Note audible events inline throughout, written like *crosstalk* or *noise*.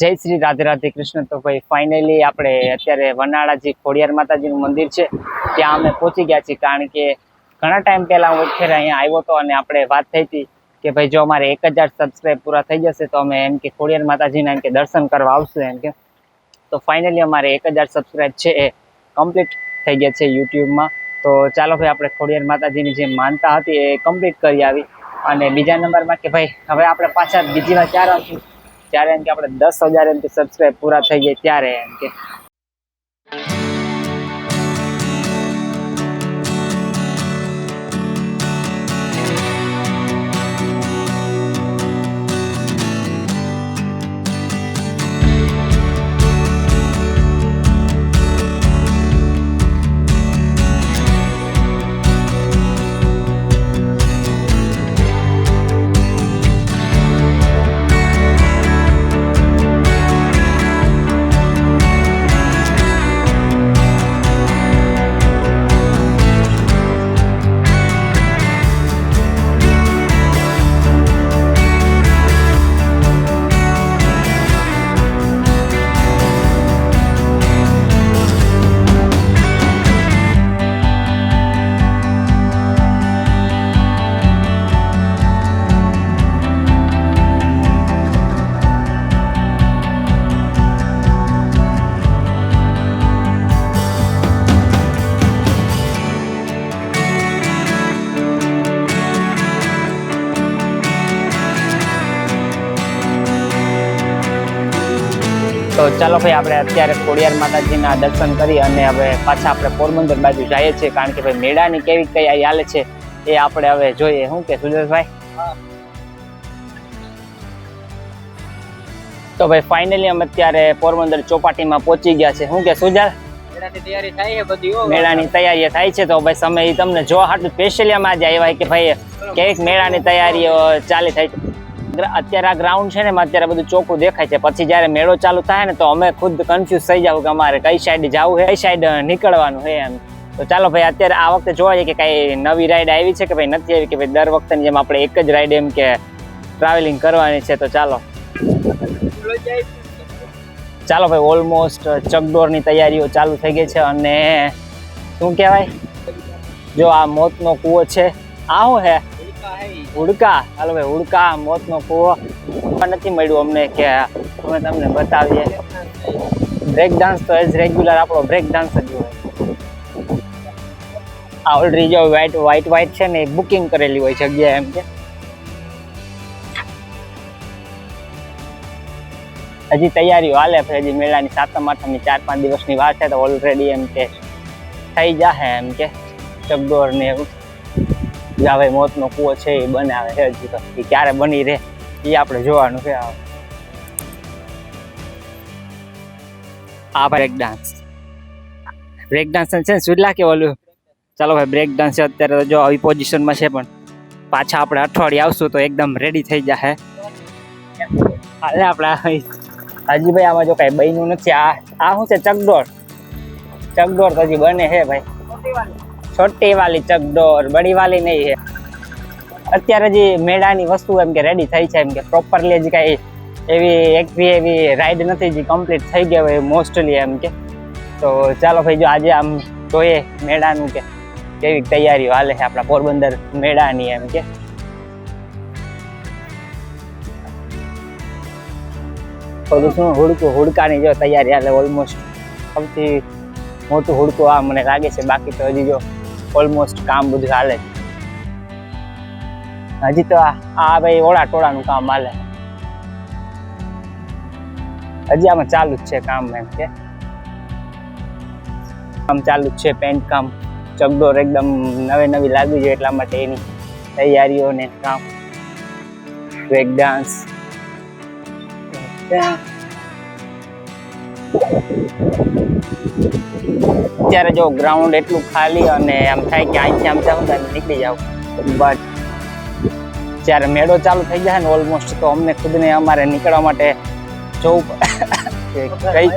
જય શ્રી રાધે રાધે કૃષ્ણ. તો ભાઈ ફાઇનલી આપણે અત્યારે વનાળાજી ખોડિયાર માતાજીનું મંદિર છે. ત્યાં અમે પહોંચી ગયા છીએ કારણ કે ઘણા ટાઈમ પહેલા હું અત્યારે અહીંયા આવ્યો હતો અને આપણે વાત થઈ હતી કે ભાઈ, જો અમારે એક હજાર સબસ્ક્રાઈબ પૂરા થઈ જશે તો અમે એમ કે ખોડિયાર માતાજીના એમ કે દર્શન કરવા આવશું એમ કે. તો ફાઇનલી અમારે એક હજાર સબસ્ક્રાઈબ છે એ કમ્પ્લીટ થઈ ગયા છે યુટ્યુબમાં. તો ચાલો ભાઈ, આપણે ખોડિયાર માતાજીની જે માનતા હતી એ કમ્પ્લીટ કરી આવી. અને બીજા નંબરમાં કે ભાઈ, હવે આપણે પાછા બીજી વાર ક્યારે આવશું ત્યારે એમ કે આપણે દસ હજાર એમ કે સબસ્ક્રાઈબ પૂરા થઈ જાય ત્યારે એમ કે તો ચાલો ભાઈ આપણે અત્યારે ખોડિયાર માતાજીના દર્શન કરી અને હવે પાછા આપણે પોરબંદર બાજુ જઈએ છીએ કારણ કે ભાઈ મેળાની કેવી તૈયારી હાલે છે એ આપણે હવે જોઈએ. શું કે સુરેશભાઈ? તો ભાઈ ફાઇનલી અમે અત્યારે પોરબંદર ચોપાટીમાં પહોંચી ગયા છે શું કે સુજાલ? મેળાની તૈયારી થાય છે બધી હો. મેળાની તૈયારી થાય છે તો ભાઈ સમય તમને જોવા હાટું સ્પેશિયલી અમે આજે આવ્યા કે ભાઈ કેવીક મેળાની તૈયારીઓ ચાલી થાય છે. અત્યારે આ ગ્રાઉન્ડ છે ને અત્યારે બધું ચોખ્ખું દેખાય છે. પછી જ્યારે મેળો ચાલુ થાય ને, તો અમે ખુદ કન્ફ્યુઝ થઈ જાવ કે અમારે કઈ સાઈડ જવું છે કઈ સાઈડ નીકળવાનું છે એમ. તો ચાલો ભાઈ, અત્યારે આ વખતે જોવા જઈએ કે કઈ નવી રાઈડ આવી છે કે ભાઈ નથી આવી, કે ભાઈ દર વખતની જેમ આપણે એક જ રાઈડ એમ કે ટ્રાવેલિંગ કરવાની છે, તો ચાલો. ચાલો ભાઈ ઓલમોસ્ટ ચકડોરની તૈયારીઓ ચાલુ થઈ ગઈ છે અને શું કહેવાય? જો આ મોતનો કૂવો છે આવો હે. હુડકા ચાલો ભાઈ હુડકા મોતનો કૂવો. નથી મળ્યું અમને કે અમે તમને બતાવીએ. બ્રેક ડાન્સ તો એઝ રેગ્યુલર આપણો બ્રેક ડાન્સ જ હોય. આ ઓલરેડી જો વ્હાઈટ વ્હાઈટ વ્હાઈટ છે ને, એ બુકિંગ કરેલી હોય જગ્યા એમ કે. હજી તૈયારીઓ હાલે છે, હજી મેળાની સાતમ, આઠમની ચાર, પાંચ દિવસની વાત છે તો ઓલરેડી એમ કે થઈ જાહે એમ કે. ચકડોળ ને એવું. જા ભાઈ મોતનો કૂવો છે એ બનાવે છે હજી તો. એ ક્યારે બની રહે, એ આપણે જોવાનું છે આ બ્રેક ડાન્સ બ્રેક ડાન્સ છે ને સુડલા કે ઓલું? ચાલો ભાઈ બ્રેક ડાન્સ છે, અત્યારે તો જો આવી પોઝિશનમાં છે પણ. પાછા આપણે અઠવાડિયે આવશું તો એકદમ રેડી થઈ જશે અરે આપણે હજી ભાઈ આમાં જો કાંઈ બન્યું નથી. આ આ શું છે? ચકડોળ. ચકડોળ તો હજી બને છે ભાઈ. છોટી વાલી ચકડોર બડી વાલી નહીં છે. અત્યારે જે મેળાની વસ્તુ એમ કે રેડી થઈ છે એમ કે પ્રોપરલી જ કાંઈ એવી એક બી એવી રાઈડ નથી જે કમ્પ્લીટ થઈ ગયા હોય મોસ્ટલી એમ કે. તો ચાલો ભાઈ જો આજે આમ જોઈએ મેળાનું કે કેવી તૈયારીઓ હાલે છે આપણા પોરબંદર મેળાની એમ કે. બધું શું હુડકું હુડકાની જો તૈયારી હાલે ઓલમોસ્ટ સૌથી મોટું હુડકું આ મને લાગે છે. બાકી તો હજી જો ઓલમોસ્ટ કામ બધું હાલે. હજી તો આ ભાઈ ઓળા ટોળાનું કામ હાલે. હજી આમાં ચાલુ જ છે કામ એમ કે. કામ ચાલુ જ છે પેન્ટ કામ. ચગડોર એકદમ નવે નવી લાગવી જોઈએ એટલા માટે એની તૈયારીઓ ને કામ. બ્રેક ડાન્સ અત્યારે જો ગ્રાઉન્ડ એટલું ખાલી અને એમ થાય કે અહીંથી આમ જાઉં તો નીકળી જાવ બટ જ્યારે મેળો ચાલુ થઈ જાય ને ઓલમોસ્ટ તો અમને ખુદને અમારે નીકળવા માટે જવું *laughs* કે કઈ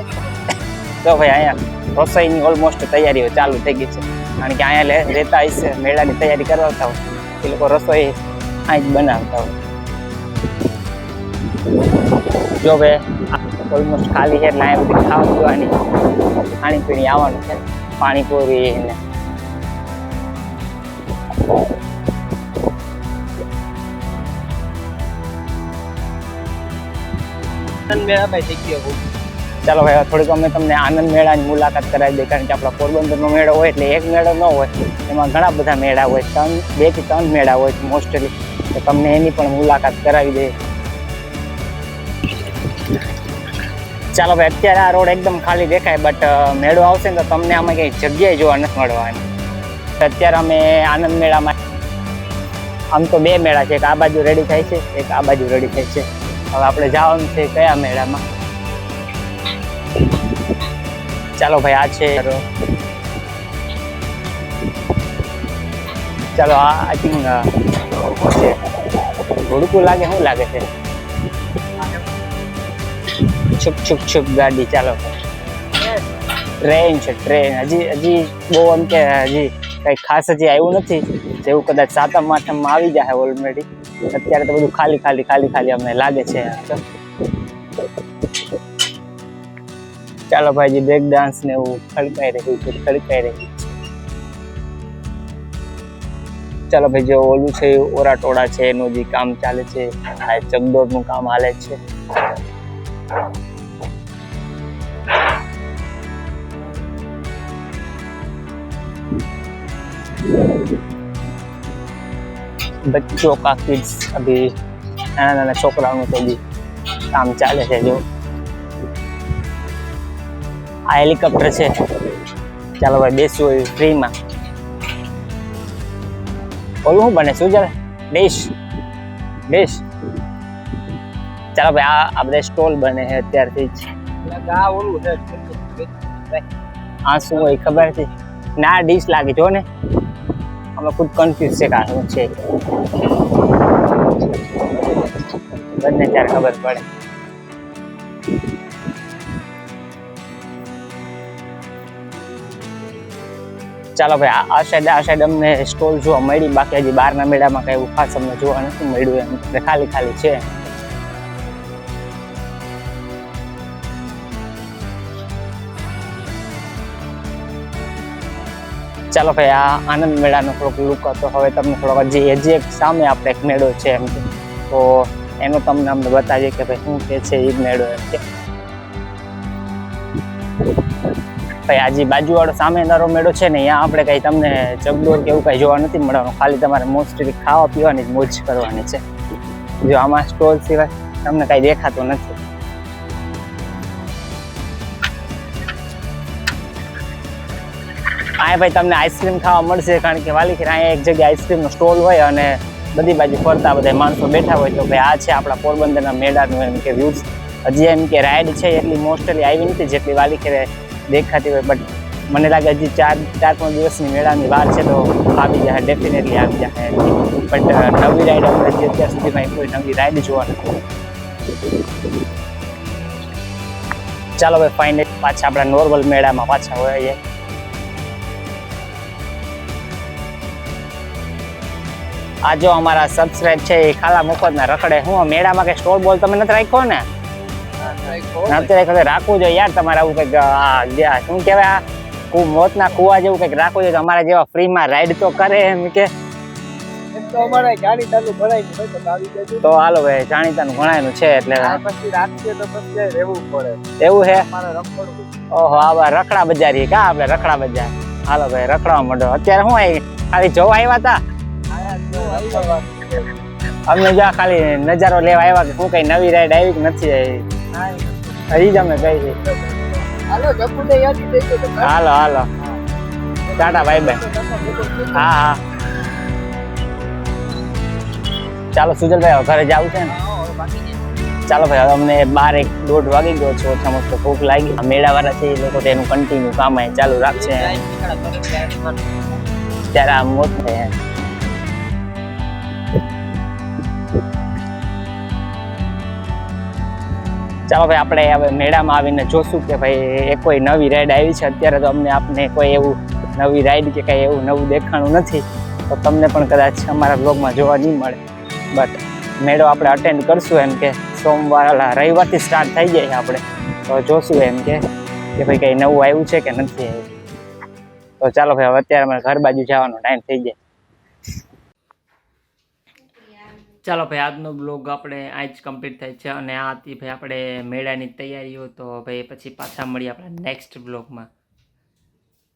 તો ભાઈ અહીંયા રસોઈની ઓલમોસ્ટ તૈયારીઓ ચાલુ થઈ ગઈ છે. કારણ કે અહીંયા લે- રહેતા હશે મેળાની તૈયારી કરાવતા હોય. એ લોકો રસોઈ અહીં જ બનાવતા હોય. જો હવે ઓલમોસ્ટ ખાલી છે એટલે અહીંયા બધી ખાવા પીવાની. ખાણીપીણી આવવાનું છે. પાણીપુરી ને. ચાલો ભાઈ થોડીક અમે તમને આનંદ મેળાની મુલાકાત કરાવી દઈએ કારણ કે આપણા પોરબંદરનો મેળો હોય એટલે એક મેળો ન હોય એમાં ઘણા બધા મેળા હોય ત્રણ બેથી ત્રણ મેળા હોય મોસ્ટલી તો તમને એની પણ મુલાકાત કરાવી દઈએ. ચાલો ભાઈ અત્યારે આ રોડ એકદમ ખાલી દેખાય બટ મેળો આવશે તો તમને આમાં કંઈ જગ્યાએ જોવા નથી મળવાની અત્યારે અમે આનંદ મેળામાં આમ તો બે મેળા છે એક આ બાજુ રેડી થાય છે એક આ બાજુ રેડી થાય છે હવે આપણે જવાનું છે કયા મેળામાં ચાલો ભાઈ આ છે ચાલો આ આઈ થિંક છે લાગે શું લાગે છે છુપ છુપ છુપ ગાડી ચાલો. ટ્રેન છે ટ્રેન હજી હજી બહુ એમ કે હજી કઈ ખાસ હજી આવ્યું નથી. જેવું કદાચ સાતમ, આઠમમાં આવી જાય ઓલરેડી અત્યારે તો બધું ખાલી ખાલી ખાલી ખાલી અમને લાગે છે. ચાલો ભાઈજી બ્રેક ડાન્સ ને એવું ખડકાઈ રહ્યું છે ખડકાઈ રહ્યું છે ચાલો ભાઈ, જે ઓલું છે એ ઓરા ટોળા છે, એનું જે કામ ચાલે છે, આ ચકડોળનું કામ હાલે છે. બચ્ચો કા કિડ્સ અભી નાના નાના છોકરાઓનું તો બી કામ ચાલે છે જો આ હેલિકોપ્ટર છે ચાલો ભાઈ બેસવું હોય ફ્રીમાં ઓલું શું બને શું ચાલે ડિશ ડિશ ચાલો ભાઈ આ આ બધા સ્ટોલ બને છે અત્યારથી જ આ ઓલું છે આ શું હોય ખબર છે ના ડીશ લાગે જો ને અમે ખુદ કન્ફ્યુઝ છે કે શું છે? બંને ત્યારે ખબર પડે. ચાલો ભાઈ, આ સાઈડ આ સાઈડ અમને સ્ટોલ જોવા મળી. બાકી હજી બહારના મેળામાં કઈ એવું ખાસ અમને જોવા નથી મળ્યું એમ. ખાલી ખાલી છે. ચાલો ભાઈ, આ આનંદ મેળાનો થોડોક લુક હતો. હવે તમને થોડોક જે હજી એક સામે આપણે એક મેળો છે એમ તો એનો તમને અમને બતાવીએ કે ભાઈ, શું કે છે એ મેળો એમ કે. ભાઈ આજે બાજુવાળો સામેવાળો મેળો છે ને અહીંયા આપણે કઈ તમને ચગડોર કે એવું કઈ જોવા નથી મળવાનું. ખાલી તમારે મોસ્ટલી ખાવા પીવાની જ મોજ કરવાની છે. જો આમાં સ્ટોલ સિવાય તમને કઈ દેખાતું નથી. અહીંયા ભાઈ, તમને આઈસ્ક્રીમ ખાવા મળશે કારણ કે વાલીખેર અહીંયા એક જગ્યાએ આઈસ્ક્રીમનો સ્ટોલ હોય અને બધી બાજુ ફરતા બધા માણસો બેઠા હોય તો ભાઈ, આ છે આપણા પોરબંદરના મેળાનું એમ કે વ્યૂઝ હજી એમ કે રાઈડ છે એટલી મોસ્ટલી આવી નથી જેટલી વાલીખેરે દેખાતી હોય બટ મને લાગે હજી ચાર ચાર, પાંચ દિવસની મેળાની વાર છે તો આવી જાય ડેફિનેટલી આવી જાય. બટ નવી રાઈડ આપણે હજી અત્યાર સુધીમાં કોઈ નવી રાઈડ જોવા નથી ચાલો ભાઈ ફાઇનલ પાછા આપણા નોર્મલ મેળામાં પાછા હોય આ જો અમારા સબસ્ક્રાઇબ છે એ ખાલા મફતના રખડે. હું મેળામાં કે સ્ટોલ બોલ તમે નથી રાખ્યો ને? અત્યારે કદાચ રાખવું જોઈએ યાર તમારે આવું કંઈક આ શું કહેવાય આ? મોતના કુવા જેવું કંઈક રાખવું જોઈએ અમારા જેવા ફ્રીમાં રાઈડ તો કરે એમ કે. તો આવી હાલો ભાઈ જાણીતાનું ભણાયેલું છે એટલે એવું છે? ઓહો આ રખડા બજારી કા આપણે રખડા બજાર? હાલો ભાઈ રખડવા માંડો. અત્યારે શું આવી ખાલી જોવા આવ્યા હતા આયા જો ખાલી નજારો લેવા આવ્યા કે શું કઈ નવી રાઈડ આવી કે નથી આવી? હજી જ અમે કહી છે. હાલો હાલો હાલો. ટાટા બાય બાય હા હા. ચાલો સુજલભાઈ હવે ઘરે જવું છે ને? ચાલો ભાઈ હવે અમને બાર એક દોઢ વાગી ગયો છે. ઓછામાં ઓછો ભૂખ લાગી. મેળાવાળા છે એ લોકો તેનું કન્ટિન્યુ કામ ચાલુ રાખશે. ત્યારે આ મોત થાય ચાલો ભાઈ, આપણે હવે મેળામાં આવીને જોશું કે ભાઈ, એ કોઈ નવી રાઈડ આવી છે. અત્યારે તો અમને આપને કોઈ એવું નવી રાઈડ કે કંઈ એવું નવું દેખાણું નથી. તો તમને પણ કદાચ અમારા બ્લોગમાં જોવા નહીં મળે. બટ મેળો આપણે અટેન્ડ કરશું એમ કે સોમવાર રવિવારથી સ્ટાર્ટ થઈ જાય આપણે. તો જોશું એમ કે કે ભાઈ કંઈ નવું આવ્યું છે કે નથી આવ્યું. તો ચાલો ભાઈ, હવે અત્યારે અમારે ઘર બાજુ જવાનો ટાઈમ થઈ જાય ચાલો ભાઈ, આજનો બ્લોગ આપણે આ જ કમ્પ્લીટ થાય છે અને આ હતી ભાઈ આપણે મેળાની તૈયારીઓ. તો ભાઈ, પછી પાછા મળીએ આપણે નેક્સ્ટ બ્લોગમાં